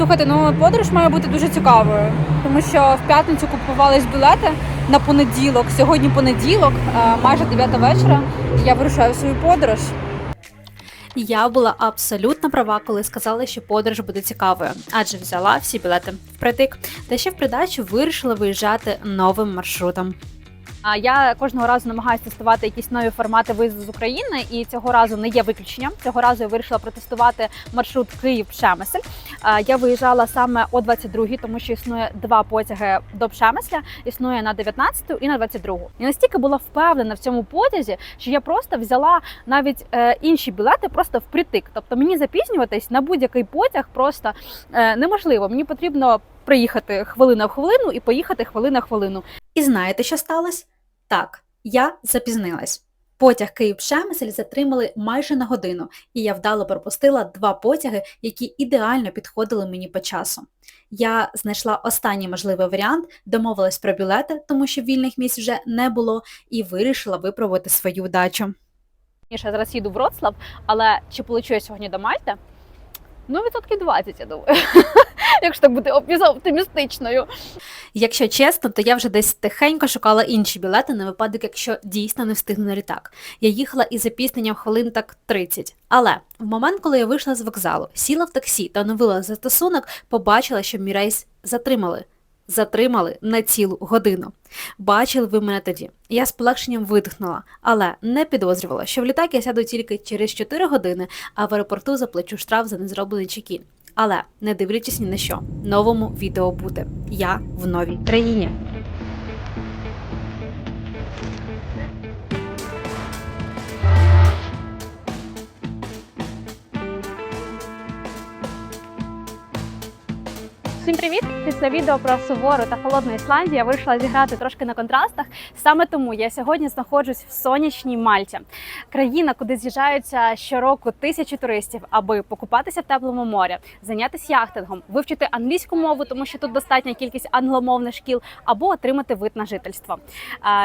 Слухайте, ну подорож має бути дуже цікавою, тому що в п'ятницю купувались білети на понеділок. Сьогодні понеділок, е, майже 9 вечора. Я вирушаю свою подорож. Я була абсолютно права, коли сказала, що подорож буде цікавою, адже взяла всі білети впритик, та ще в придачу вирішила виїжджати новим маршрутом. А я кожного разу намагаюся тестувати якісь нові формати виїзду з України, і цього разу не є виключенням. Цього разу я вирішила протестувати маршрут Київ Пшемисель. Я виїжджала саме о 22-й, тому що існує два потяги до Пшемисля, існує на 19-ту і на 22-гу. І настільки була впевнена в цьому потязі, що я просто взяла навіть е, інші білети просто впритик. Тобто мені запізнюватись на будь-який потяг просто е, неможливо. Мені потрібно приїхати хвилина в хвилину і поїхати хвилина в хвилину. І знаєте, що сталося? Так, я запізнилась. Потяг Київ-Шемесель затримали майже на годину, і я вдало пропустила два потяги, які ідеально підходили мені по часу. Я знайшла останній можливий варіант, домовилась про білети, тому що вільних місць вже не було, і вирішила випробувати свою удачу. Я зараз їду в Вроцлав, але чи полечу я сьогодні до Мальти? Ну, відсотки 20, я думаю. Якщо так бути оптимістичною. Якщо чесно, то я вже десь тихенько шукала інші білети на випадок, якщо дійсно не встигну на літак. Я їхала із запізненням хвилин так 30. Але в момент, коли я вийшла з вокзалу, сіла в таксі та оновила застосунок, побачила, що мій рейс затримали. Затримали на цілу годину. Бачили ви мене тоді. Я з полегшенням видихнула, але не підозрювала, що в літак я сяду тільки через 4 години, а в аеропорту заплачу штраф за незроблений чекін. Але не дивлячись ні на що, новому відео буде. Я в новій країні. Всім привіт! Після відео про сувору та холодну Ісландію я вирішила зіграти трошки на контрастах. Саме тому я сьогодні знаходжусь в сонячній Мальті, країна, куди з'їжджаються щороку тисячі туристів, аби покупатися в теплому морі, зайнятися яхтингом, вивчити англійську мову, тому що тут достатня кількість англомовних шкіл, або отримати вид на жительство.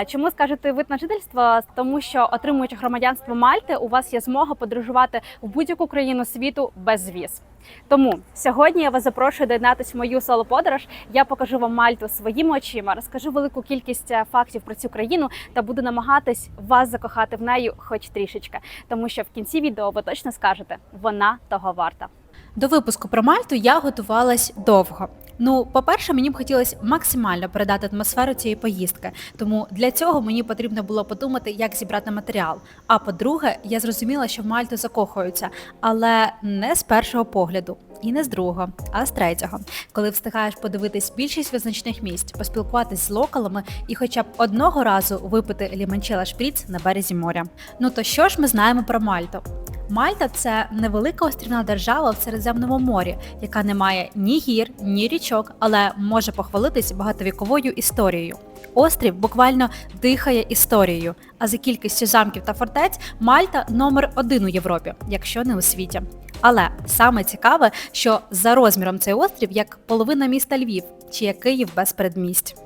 Чому скажете вид на жительство? Тому що отримуючи громадянство Мальти, у вас є змога подорожувати в будь-яку країну світу без віз. Тому сьогодні я вас запрошую доєднатися в мою соло-подорож. Я покажу вам Мальту своїми очима, розкажу велику кількість е, фактів про цю країну та буду намагатись вас закохати в неї, хоч трішечки, тому що в кінці відео ви точно скажете, вона того варта. До випуску про Мальту я готувалась довго. Ну, по-перше, мені б хотілося максимально передати атмосферу цієї поїздки, тому для цього мені потрібно було подумати, як зібрати матеріал. А по-друге, я зрозуміла, що в Мальту закохуються, але не з першого погляду. І не з другого, а з третього, коли встигаєш подивитись більшість визначних місць, поспілкуватись з локалами і хоча б одного разу випити ліманчела шпріц на березі моря. Ну то що ж ми знаємо про Мальту? Мальта це невелика острівна держава в Середземному морі, яка не має ні гір, ні річок, але може похвалитись багатовіковою історією. Острів буквально дихає історією, а за кількістю замків та фортець Мальта номер один у Європі, якщо не у світі. Але саме цікаве, що за розміром цей острів як половина міста Львів, чи як Київ без передмість.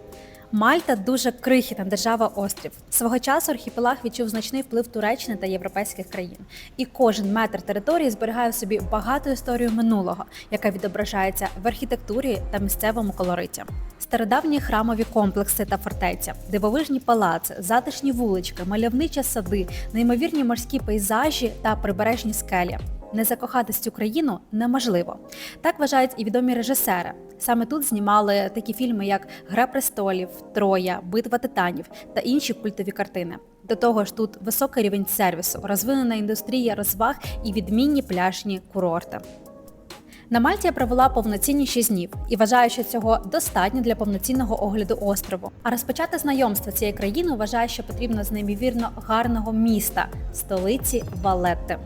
Мальта дуже крихітна держава-острів. Свого часу архіпелаг відчув значний вплив Туреччини та європейських країн. І кожен метр території зберігає в собі багату історію минулого, яка відображається в архітектурі та місцевому колориті. Стародавні храмові комплекси та фортеця, дивовижні палаци, затишні вулички, мальовничі сади, неймовірні морські пейзажі та прибережні скелі. Не закохатись цю країну неможливо. Так вважають і відомі режисери. Саме тут знімали такі фільми, як Гра престолів, Троя, Битва титанів та інші культові картини. До того ж, тут високий рівень сервісу, розвинена індустрія розваг і відмінні пляжні курорти. На Мальті я провела повноцінні 6 днів і вважаю, що цього достатньо для повноцінного огляду острову. А розпочати знайомство цієї країни вважаю, що потрібно з неймовірно гарного міста столиці Валетти.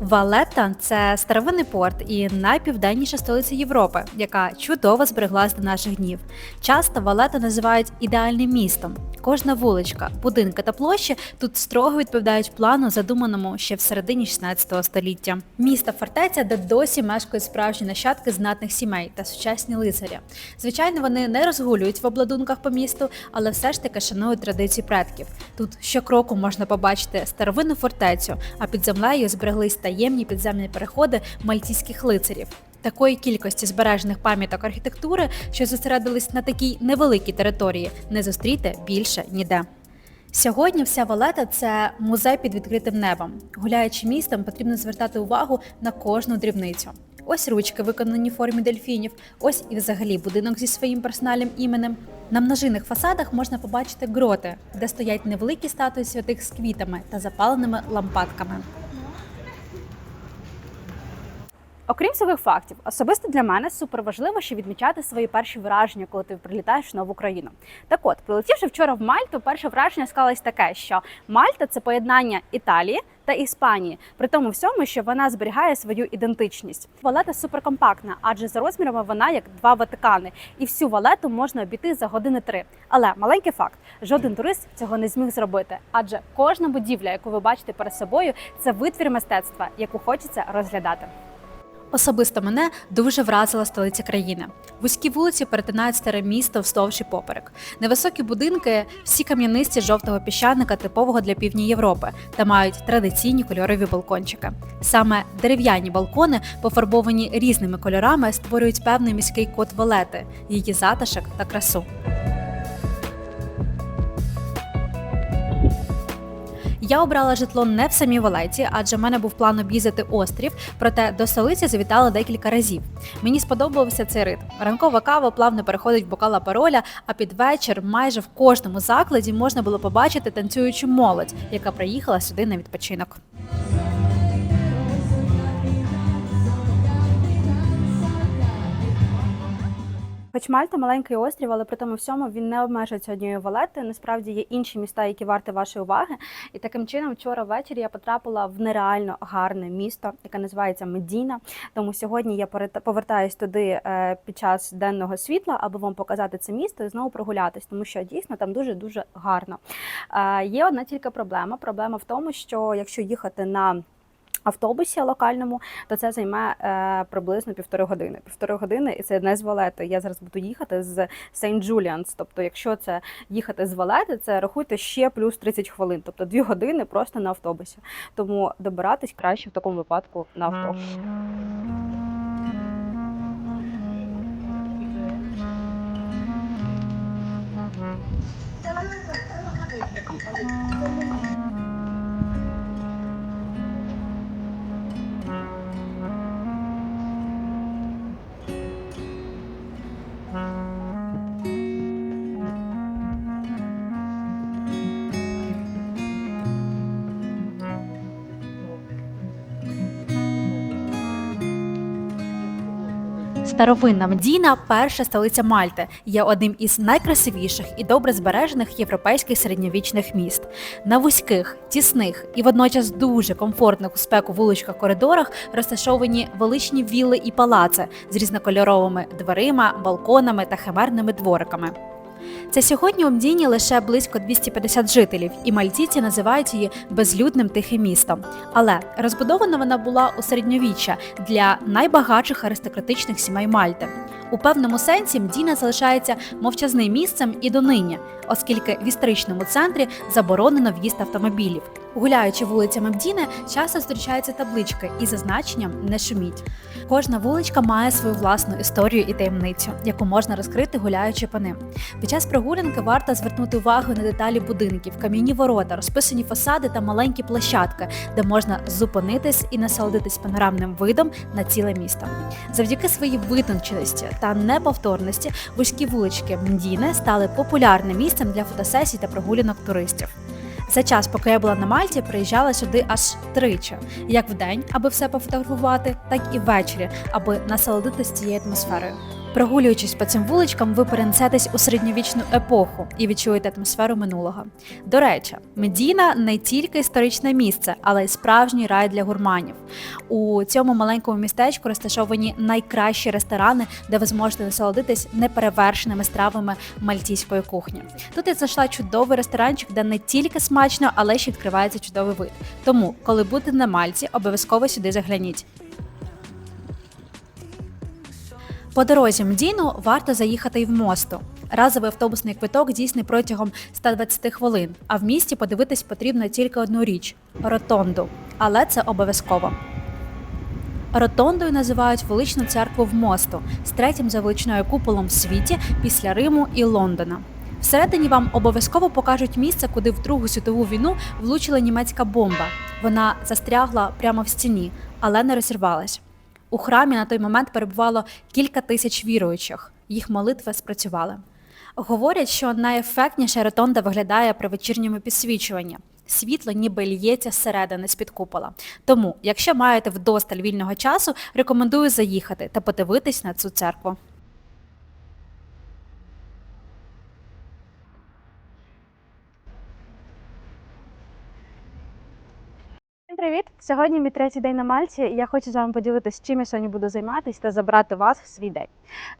Валетта це старовинний порт і найпівденніша столиця Європи, яка чудово збереглась до наших днів. Часто Валетта називають ідеальним містом, Кожна вуличка, будинки та площі тут строго відповідають плану, задуманому ще в середині 16 століття. Місто фортеця, де досі мешкають справжні нащадки знатних сімей та сучасні лицарі. Звичайно, вони не розгулюють в обладунках по місту, але все ж таки шанують традиції предків. Тут щокроку можна побачити старовинну фортецю, а під землею збереглись таємні підземні переходи мальтійських лицарів. Такої кількості збережених пам'яток архітектури, що зосередились на такій невеликій території, не зустріти більше ніде. Сьогодні вся Валета це музей під відкритим небом. Гуляючи містом, потрібно звертати увагу на кожну дрібницю. Ось ручки, виконані в формі дельфінів, ось і взагалі будинок зі своїм персональним іменем. На множинних фасадах можна побачити гроти, де стоять невеликі статуї святих з квітами та запаленими лампадками. Окрім цих фактів, особисто для мене супер важливо ще відмічати свої перші враження, коли ти прилітаєш в нову країну. Так от, прилетівши вчора в Мальту, перше враження склалось таке, що Мальта це поєднання Італії та Іспанії, при тому всьому, що вона зберігає свою ідентичність. Валета суперкомпактна, адже за розмірами вона як два Ватикани, і всю валету можна обійти за години три. Але маленький факт: жоден турист цього не зміг зробити, адже кожна будівля, яку ви бачите перед собою, це витвір мистецтва, яку хочеться розглядати. Особисто мене дуже вразила столиця країни. Вузькі вулиці перетинають старе місто вздовж і поперек. Невисокі будинки, всі кам'янисті жовтого піщаника, типового для півдні Європи, та мають традиційні кольорові балкончики. Саме дерев'яні балкони, пофарбовані різними кольорами, створюють певний міський код валети, її затишок та красу. Я обрала житло не в самій Валеті, адже в мене був план об'їздити острів, проте до столиці завітала декілька разів. Мені сподобався цей ритм. Ранкова кава плавно переходить в бокала пароля, а під вечір майже в кожному закладі можна було побачити танцюючу молодь, яка приїхала сюди на відпочинок. Хоч Мальта маленький острів, але при тому всьому він не обмежується однією валетою. Насправді є інші міста, які варті вашої уваги. І таким чином, вчора ввечері я потрапила в нереально гарне місто, яке називається Медіна. Тому сьогодні я повертаюсь туди е, під час денного світла, аби вам показати це місто і знову прогулятись, тому що дійсно там дуже дуже гарно. Е, Є одна тільки проблема. Проблема в тому, що якщо їхати на Автобусі локальному, то це займе е, приблизно півтори години. Півтори години, і це не з Валети. Я зараз буду їхати з Сейнт Джуліанс. Тобто, якщо це їхати з Валети, це рахуйте ще плюс 30 хвилин, тобто дві години просто на автобусі. Тому добиратись краще в такому випадку на авто. Старовинна Мдіна, перша столиця Мальти, є одним із найкрасивіших і добре збережених європейських середньовічних міст. На вузьких, тісних і водночас дуже комфортних у спеку вуличках коридорах розташовані величні вілли і палаци з різнокольоровими дверима, балконами та химерними двориками. Це сьогодні у Мдіні лише близько 250 жителів, і мальтійці називають її безлюдним тихим містом. Але розбудована вона була у середньовіччя для найбагатших аристократичних сімей Мальти. У певному сенсі Мдіна залишається мовчазним місцем і донині, оскільки в історичному центрі заборонено в'їзд автомобілів. Гуляючи вулицями Мдіни, часто зустрічаються таблички із зазначенням не шуміть. Кожна вуличка має свою власну історію і таємницю, яку можна розкрити гуляючи по ним. Під час прогулянки варто звернути увагу на деталі будинків, кам'яні ворота, розписані фасади та маленькі площадки, де можна зупинитись і насолодитись панорамним видом на ціле місто. Завдяки своїй витонченості та неповторності вузькі вулички Мдіни стали популярним місцем для фотосесій та прогулянок туристів. За час, поки я була на Мальті, приїжджала сюди аж тричі, як вдень, аби все пофотографувати, так і ввечері, аби насолодитись цією атмосферою. Прогулюючись по цим вуличкам, ви перенесетесь у середньовічну епоху і відчуєте атмосферу минулого. До речі, Медіна не тільки історичне місце, але й справжній рай для гурманів. У цьому маленькому містечку розташовані найкращі ресторани, де ви зможете насолодитись неперевершеними стравами мальтійської кухні. Тут я знайшла чудовий ресторанчик, де не тільки смачно, але ще відкривається чудовий вид. Тому, коли будете на Мальці, обов'язково сюди загляніть. По дорозі Мдіну варто заїхати і в мосту. Разовий автобусний квиток дійсний протягом 120 хвилин, а в місті подивитись потрібно тільки одну річ ротонду. Але це обов'язково. Ротондою називають величну церкву в мосту з третім за величиною куполом в світі після Риму і Лондона. Всередині вам обов'язково покажуть місце, куди в Другу світову війну влучила німецька бомба. Вона застрягла прямо в стіні, але не розірвалась. У храмі на той момент перебувало кілька тисяч віруючих. Їх молитви спрацювали. Говорять, що найефектніше ретонда виглядає при вечірньому підсвічуванні. Світло ніби л'ється зсередини з-під купола. Тому, якщо маєте вдосталь вільного часу, рекомендую заїхати та подивитись на цю церкву. Всім привіт! Сьогодні мій третій день на Мальті. і Я хочу з вами поділитися, чим я сьогодні буду займатися та забрати вас в свій день.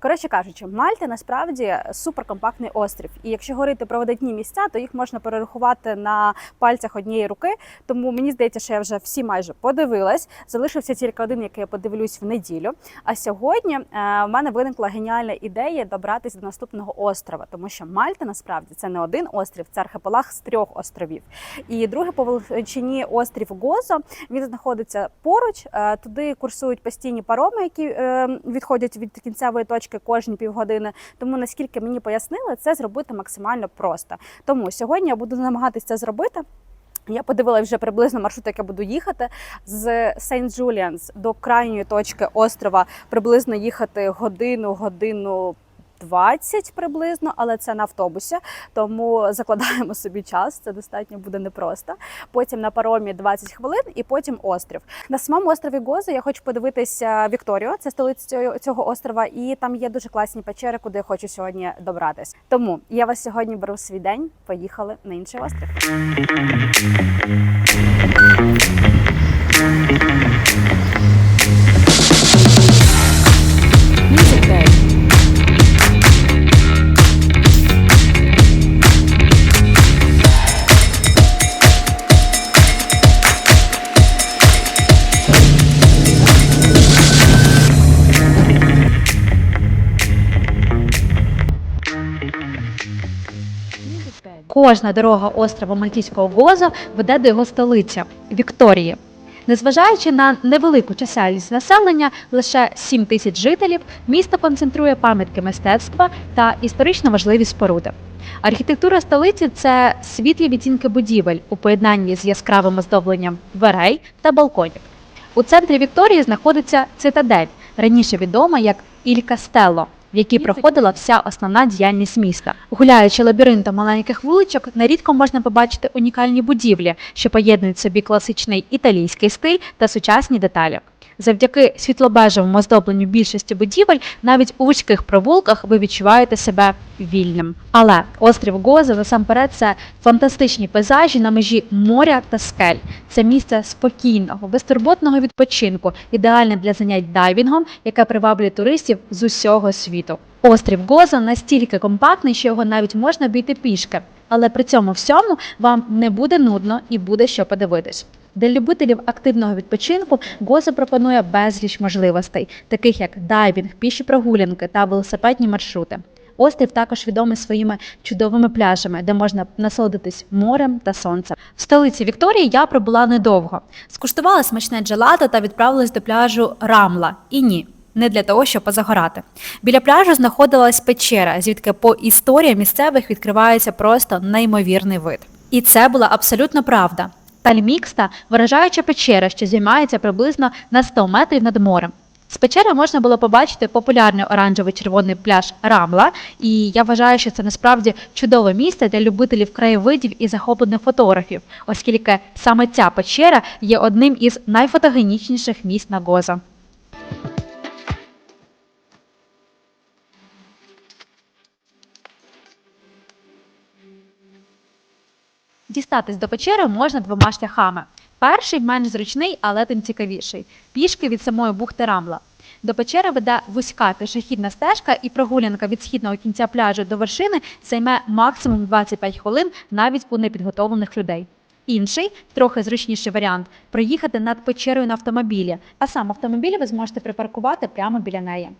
Коротше кажучи, Мальта насправді суперкомпактний острів. І якщо говорити про видатні місця, то їх можна перерахувати на пальцях однієї руки. Тому мені здається, що я вже всі майже подивилась. Залишився тільки один, який я подивлюсь в неділю. А сьогодні е, в мене виникла геніальна ідея добратися до наступного острова, тому що Мальта насправді це не один острів, це архипелаг з трьох островів. І другий по величині острів Гозо. Він знаходиться поруч. Е, Туди курсують постійні пароми, які е, відходять від кінцевої точки кожні півгодини. Тому наскільки мені пояснили, це зробити максимально просто. Тому сьогодні я буду намагатися це зробити. Я подивилася вже приблизно маршрут, як я буду їхати з Сейнт Джуліанс до крайньої точки острова. Приблизно їхати годину, годину 20 приблизно, але це на автобусі. Тому закладаємо собі час. Це достатньо буде непросто. Потім на паромі 20 хвилин, і потім острів. На самому острові Гоза я хочу подивитися Вікторію, це столиця цього, острова, і там є дуже класні печери, куди я хочу сьогодні добратись. Тому я вас сьогодні беру свій день. Поїхали на інший острів. Кожна дорога острова Мальтійського Гоза веде до його столиці Вікторії. Незважаючи на невелику чисельність населення, лише 7 тисяч жителів, місто концентрує пам'ятки мистецтва та історично важливі споруди. Архітектура столиці це світлі відтінки будівель у поєднанні з яскравим оздобленням дверей та балконів. У центрі Вікторії знаходиться цитадель, раніше відома як Іль Кастелло, в якій проходила вся основна діяльність міста. Гуляючи лабіринтом маленьких вуличок, нерідко можна побачити унікальні будівлі, що поєднують в собі класичний італійський стиль та сучасні деталі. Завдяки світлобежевому оздобленню більшості будівель, навіть у вузьких провулках ви відчуваєте себе вільним. Але острів Гоза насамперед це фантастичні пейзажі на межі моря та скель. Це місце спокійного, безтурботного відпочинку, ідеальне для занять дайвінгом, яке приваблює туристів з усього світу. Острів Гоза настільки компактний, що його навіть можна обійти пішки, але при цьому всьому вам не буде нудно і буде що подивитись. Для любителів активного відпочинку Гоза пропонує безліч можливостей, таких як дайвінг, піші прогулянки та велосипедні маршрути. Острів також відомий своїми чудовими пляжами, де можна насолодитись морем та сонцем. В столиці Вікторії я пробула недовго. Скуштувала смачне джелато та відправилась до пляжу Рамла. І ні. Не для того, щоб позагорати. Біля пляжу знаходилась печера, звідки по історії місцевих відкривається просто неймовірний вид. І це була абсолютно правда. Тальмікста вражаюча печера, що займається приблизно на 100 метрів над морем. З печери можна було побачити популярний оранжевий червоний пляж Рамла, і я вважаю, що це насправді чудове місце для любителів краєвидів і захоплених фотографів, оскільки саме ця печера є одним із найфотогенічніших місць на Гоза. Дістатись до печери можна двома шляхами. Перший менш зручний, але тим цікавіший пішки від самої бухти Рамла. До печери веде вузька пішохідна стежка, і прогулянка від східного кінця пляжу до вершини займе максимум 25 хвилин навіть у непідготовлених людей. Інший, трохи зручніший варіант проїхати над печерою на автомобілі, а сам автомобіль ви зможете припаркувати прямо біля неї.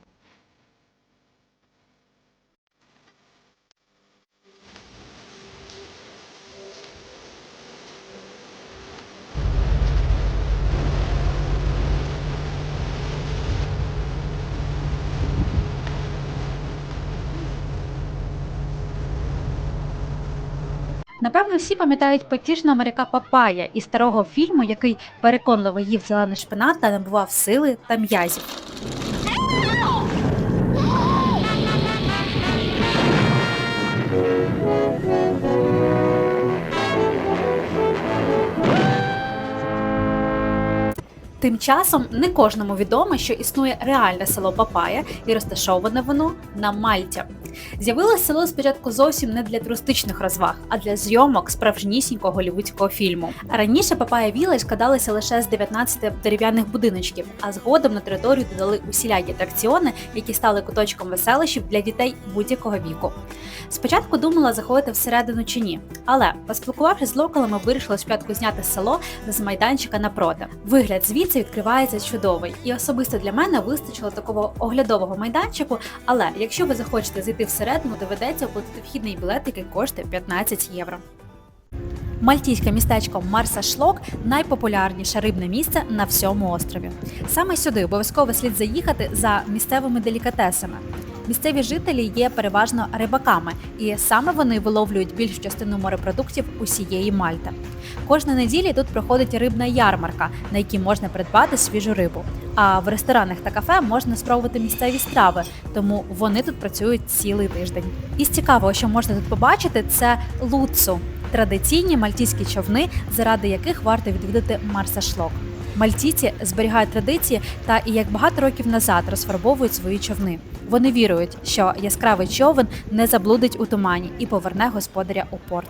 Напевно, всі пам'ятають потішного моряка Папая із старого фільму, який переконливо їв зелений шпинат та набував сили та м'язів. Тим часом не кожному відомо, що існує реальне село Папая і розташоване воно на Мальті. З'явилось село спочатку зовсім не для туристичних розваг, а для зйомок справжнісінького голівудського фільму. Раніше Папая Вілледж складалися лише з 19 дерев'яних будиночків, а згодом на територію додали усілякі атракціони, які стали куточком веселищів для дітей будь-якого віку. Спочатку думала заходити всередину чи ні, але поспілкувавшись з локалами, вирішила спочатку зняти село з майданчика напроти. Вигляд звідси відкривається чудовий, і особисто для мене вистачило такого оглядового майданчику. Але якщо ви захочете зайти всередину, доведеться оплатити вхідний білет, який коштує 15 євро. Мальтійське містечко Марса Шлок найпопулярніше рибне місце на всьому острові. Саме сюди обов'язково слід заїхати за місцевими делікатесами. Місцеві жителі є переважно рибаками, і саме вони виловлюють більшу частину морепродуктів усієї Мальти. Кожної неділі тут проходить рибна ярмарка, на якій можна придбати свіжу рибу. А в ресторанах та кафе можна спробувати місцеві страви, тому вони тут працюють цілий тиждень. Із цікавого, що можна тут побачити, це луцу традиційні мальтійські човни, заради яких варто відвідати Марсашлок. Мальтійці зберігають традиції та і як багато років назад розфарбовують свої човни. Вони вірують, що яскравий човен не заблудить у тумані і поверне господаря у порт.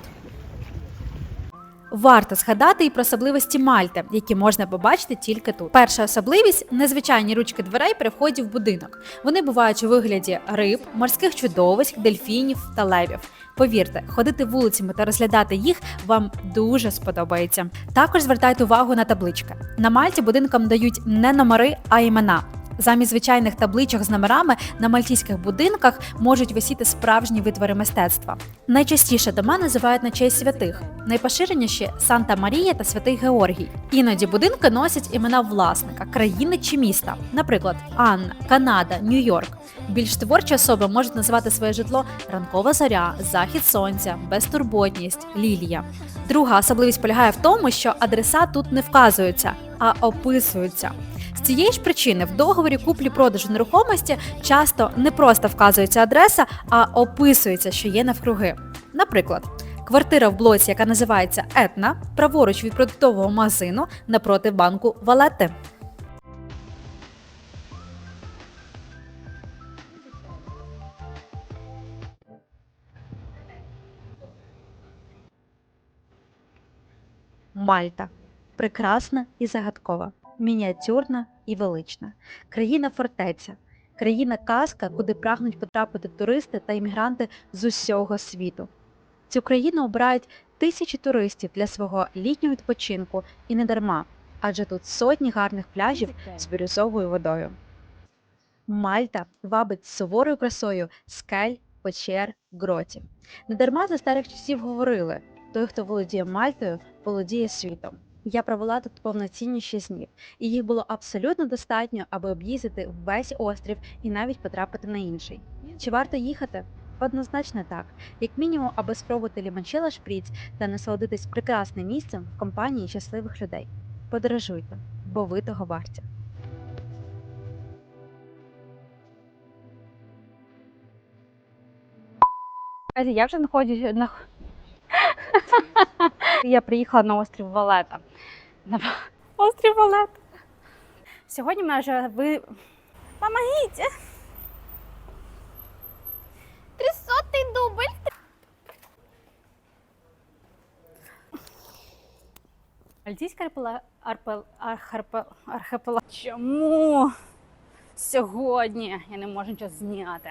Варто згадати і про особливості Мальти, які можна побачити тільки тут. Перша особливість незвичайні ручки дверей при вході в будинок. Вони бувають у вигляді риб, морських чудовиськ, дельфінів та левів. Повірте, ходити вулицями та розглядати їх вам дуже сподобається. Також звертайте увагу на таблички. На Мальті будинкам дають не номери, а імена. Замість звичайних табличок з номерами на мальтійських будинках можуть висіти справжні витвори мистецтва. Найчастіше дома називають на честь святих, найпоширеніші Санта Марія та Святий Георгій. Іноді будинки носять імена власника, країни чи міста, наприклад, Анна, Канада, Нью-Йорк. Більш творчі особи можуть називати своє житло ранкова зоря, захід сонця, безтурботність, лілія. Друга особливість полягає в тому, що адреса тут не вказуються, а описуються. З цієї ж причини в договорі куплі-продажу нерухомості часто не просто вказується адреса, а описується, що є навкруги. Наприклад, квартира в блоці, яка називається Етна, праворуч від продуктового магазину напроти банку Валети. Мальта прекрасна і загадкова, мініатюрна і велична, країна фортеця, країна казка, куди прагнуть потрапити туристи та іммігранти з усього світу. Цю країну обирають тисячі туристів для свого літнього відпочинку і не дарма, адже тут сотні гарних пляжів з бірюзовою водою. Мальта вабить суворою красою скель, печер, гротів. Недарма за старих часів говорили: той, хто володіє Мальтою, володіє світом. Я провела тут повноцінні 6 днів, і їх було абсолютно достатньо, аби об'їздити весь острів і навіть потрапити на інший. Чи варто їхати? Однозначно так, як мінімум, аби спробувати лімончелло шприц та насолодитись прекрасним місцем в компанії щасливих людей. Подорожуйте, бо ви того варті. Я вже знаходжусь на я приїхала на острів Валета. На острів Валета. Сьогодні мене вже ви. Помогите! Трисотий дубль. Мальтійська арпела... арпел... архипелаг. Чому сьогодні я не можу нічого зняти?